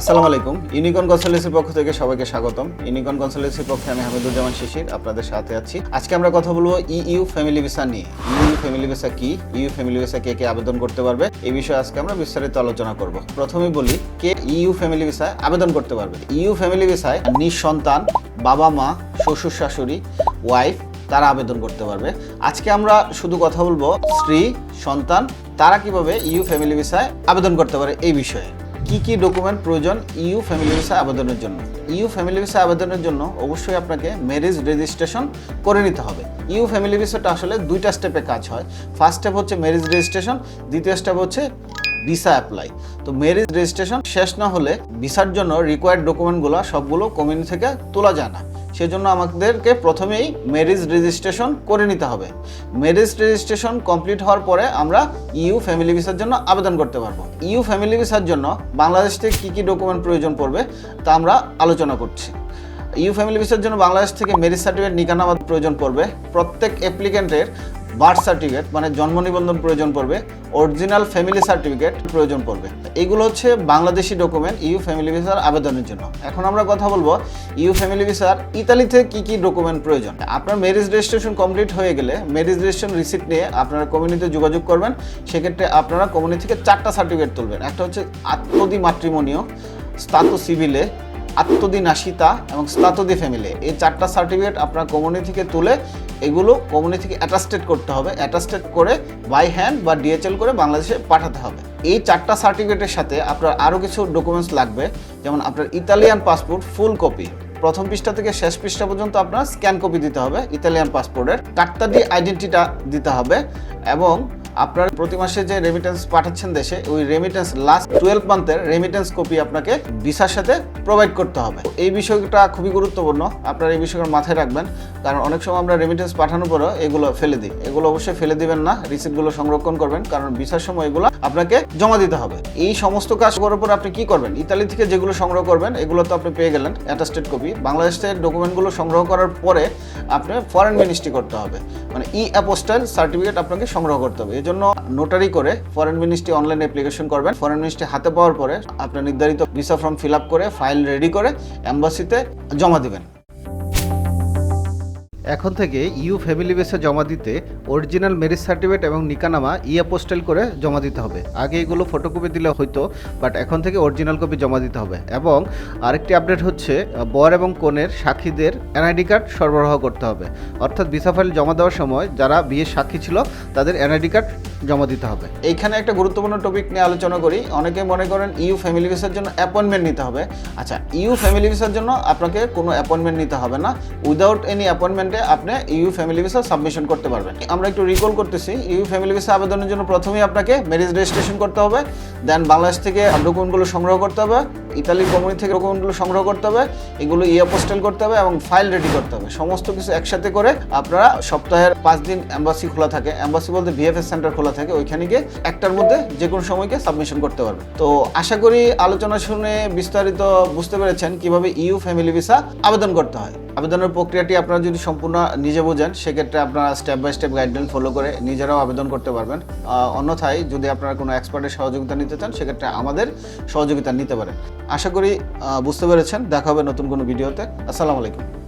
আসসালামু আলাইকুম। ইউনিকন কনসালটেন্সির পক্ষ থেকে সবাইকে স্বাগতম। ইউনিকন কনসালটেন্সির পক্ষে আমি হামিদুজ্জামান শিশির, আপনাদের সাথে আছি। আজকে আমরা কথা বলব ইইউ ফ্যামিলি ভিসা নিয়ে। ইইউ ফ্যামিলি ভিসা কি? ইইউ ফ্যামিলি ভিসা কে কে আবেদন করতে পারবে? এই বিষয়ে আজকে আমরা বিস্তারিত আলোচনা করব। প্রথমে বলি কে ইইউ ফ্যামিলি ভিসায় আবেদন করতে পারবে। ইইউ ফ্যামিলি ভিসায় নিঃসন্তান বাবা মা শ্বশুর, শাশুড়ি, ওয়াইফ তারা আবেদন করতে পারবে। আজকে আমরা শুধু কথা বলব স্ত্রী, সন্তান তারা কীভাবে ইউ ফ্যামিলি ভিসায় আবেদন করতে পারে এই বিষয়ে। কি কি ডকুমেন্ট প্রয়োজন ইউ ফ্যামিলি ভিসা আবেদনের জন্য? ইউ ফ্যামিলি ভিসা আবেদনের জন্য অবশ্যই আপনাকে ম্যারেজ রেজিস্ট্রেশন করে নিতে হবে। ইউ ফ্যামিলি ভিসাটা আসলে দুইটা স্টেপে কাজ হয়। ফার্স্ট স্টেপ হচ্ছে ম্যারেজ রেজিস্ট্রেশন দ্বিতীয় স্টেপ হচ্ছে ভিসা অ্যাপ্লাই তো ম্যারেজ রেজিস্ট্রেশন শেষ না হলে ভিসার জন্য রিকোয়ার্ড ডকুমেন্টগুলো সবগুলো কমিউনি থেকে তোলা যায় না। সেজন্য আমাদেরকে প্রথমেই ম্যারেজ রেজিস্ট্রেশন করে নিতে হবে। ম্যারেজ রেজিস্ট্রেশন কমপ্লিট হওয়ার পরে আমরা ইউ ফ্যামিলি ভিসার জন্য আবেদন করতে পারব। ইউ ফ্যামিলি ভিসার জন্য বাংলাদেশ থেকে কী কী ডকুমেন্ট প্রয়োজন পড়বে তা আমরা আলোচনা করছি। ইউ ফ্যামিলি ভিসার জন্য বাংলাদেশ থেকে ম্যারেজ সার্টিফিকেট নিকানাবাদ প্রয়োজন পড়বে। প্রত্যেক অ্যাপ্লিকেন্টের বার্থ সার্টিফিকেট মানে জন্ম নিবন্ধন প্রয়োজন পড়বে, অরিজিনাল ফ্যামিলি সার্টিফিকেট প্রয়োজন পড়বে। এগুলো হচ্ছে বাংলাদেশি ডকুমেন্ট, ইউ ফ্যামিলি ভিসার আবেদনের জন্য। এখন আমরা কথা বলব, ইউ ফ্যামিলি ভিসার ইতালিতে কি কি ডকুমেন্ট প্রয়োজন? আপনার ম্যারেজ রেজিস্ট্রেশন কমপ্লিট হয়ে গেলে ম্যারেজ রেজিস্ট্রেশন রিসিপ্ট নিয়ে আপনারা কমিউনিতে যোগাযোগ করবেন। সেক্ষেত্রে আপনারা কমিউনি থেকে চারটা সার্টিফিকেট তুলবেন। একটা হচ্ছে আত্মদি মাতৃমণীয় স্তাতু সিভিলে আত্মদি নাসিতা এবং স্তাতদি ফ্যামিলি এই চারটা সার্টিফিকেট আপনার কমিউনিটি থেকে তুলে এগুলো কমিউনিটি থেকে অ্যাটাস্টেড করতে হবে। অ্যাটাস্টেড করে বাই হ্যান্ড বা ডিএচএল করে বাংলাদেশে পাঠাতে হবে। এই চারটা সার্টিফিকেটের সাথে আপনার আরও কিছু ডকুমেন্টস লাগবে। যেমন আপনার ইতালিয়ান পাসপোর্ট ফুল কপি প্রথম পৃষ্ঠা থেকে শেষ পৃষ্ঠা পর্যন্ত আপনার স্ক্যান কপি দিতে হবে। ইতালিয়ান পাসপোর্টের কার্তাদি আইডেন্টিটা দিতে হবে এবং আপনার প্রতি মাসে যে রেমিটেন্স পাঠাচ্ছেন দেশে, ওই রেমিটেন্স লাস্ট টুয়েলভ মান্থের রেমিটেন্স কপি আপনাকে ভিসার সাথে প্রোভাইড করতে হবে। এই বিষয়টা খুবই গুরুত্বপূর্ণ। আপনারা এই বিষয়গুলো মাথায় রাখবেন। কারণ অনেক সময় আমরা রেমিটেন্স পাঠানোর পরও এগুলো ফেলে দিই। এগুলো অবশ্যই ফেলে দিবেন না। রিসিপ্টগুলো সংরক্ষণ করবেন। কারণ ভিসার সময় এগুলো আপনাকে জমা দিতে হবে। এই সমস্ত কাজ করার পর আপনি কি করবেন? ইতালি থেকে যেগুলো সংগ্রহ করবেন, এগুলো তো আপনি পেয়ে গেলেন অ্যাটাস্টেড কপি বাংলাদেশের ডকুমেন্টগুলো সংগ্রহ করার পরে আপনি ফরেন মিনিস্ট্রি করতে হবে। মানে ই অ্যাপোস্টাইল সার্টিফিকেট আপনাকে সংগ্রহ করতে হবে। এই জন্য নোটারি করে ফরেন মিনিস্ট্রি অনলাইন অ্যাপ্লিকেশন করবেন। ফরেন মিনিস্ট্রি হাতে পাওয়ার পরে আপনার নির্ধারিত ভিসা ফর্ম ফিল আপ করে ফাইল রেডি করে অ্যাম্বাসিতে জমা দিবেন। এখন থেকে ইউ ফ্যামিলি বেসে জমা দিতে অরিজিনাল ম্যারেজ সার্টিফিকেট এবং নিকানামা ই পোস্টাল করে জমা দিতে হবে। আগে এগুলো ফটোকপি দিলে হয়তো বাট এখন থেকে অরিজিনাল কপি জমা দিতে হবে। এবং আরেকটি আপডেট হচ্ছে বর এবং কনের সাক্ষীদের এনআইডি কার্ড সরবরাহ করতে হবে। অর্থাৎ ভিসা ফাইল জমা দেওয়ার সময় যারা বিয়ের সাক্ষী ছিল, তাদের এনআইডি কার্ড জমা দিতে হবে। এইখানে একটা গুরুত্বপূর্ণ টপিক নিয়ে আলোচনা করি। অনেকে মনে করেন ইউ ফ্যামিলি ভিসার জন্য অ্যাপয়েন্টমেন্ট নিতে হবে। আচ্ছা ইউ ফ্যামিলি ভিসার জন্য আপনাকে কোনো অ্যাপয়েন্টমেন্ট নিতে হবে না। উইদাউট এনি অ্যাপয়েন্টমেন্টে আপনি ইউ ফ্যামিলি ভিসা সাবমিশন করতে পারবেন। আমরা একটু রিকল করতেছি, ইউ ফ্যামিলি ভিসা আবেদনের জন্য প্রথমেই আপনাকে ম্যারেজ রেজিস্ট্রেশন করতে হবে দেন বাংলাদেশ থেকে ডকুমেন্টগুলো সংগ্রহ করতে হবে ইতালির কোম্পানি থেকে ডকুমেন্টগুলো সংগ্রহ করতে হবে, এগুলো ইয়ে পোস্টাল করতে হবে এবং ফাইল রেডি করতে হবে। সমস্ত কিছু একসাথে করে আপনারা সপ্তাহের পাঁচ দিন অ্যাম্বাসি খোলা থাকে। অ্যাম্বাসি বলতে বিএফএস সেন্টার খোলা থাকে, ওইখানে গিয়ে একটার মধ্যে যে কোনো সময়কে সাবমিশন করতে পারবে তো আশা করি আলোচনা শুনে বিস্তারিত বুঝতে পেরেছেন কীভাবে ইউ ফ্যামিলি ভিসা আবেদন করতে হয়। আবেদনের প্রক্রিয়াটি আপনারা যদি সম্পূর্ণ নিজে বোঝেন, সেক্ষেত্রে আপনারা step by step guideline follow করে নিজেরাও আবেদন করতে পারবেন। অন্যথায় যদি আপনারা কোনো এক্সপার্টের সহযোগিতা নিতে চান, সেক্ষেত্রে আমাদের সহযোগিতা নিতে পারেন। আশা করি বুঝতে পেরেছেন। দেখা হবে নতুন কোনো ভিডিওতে। আসসালামু আলাইকুম।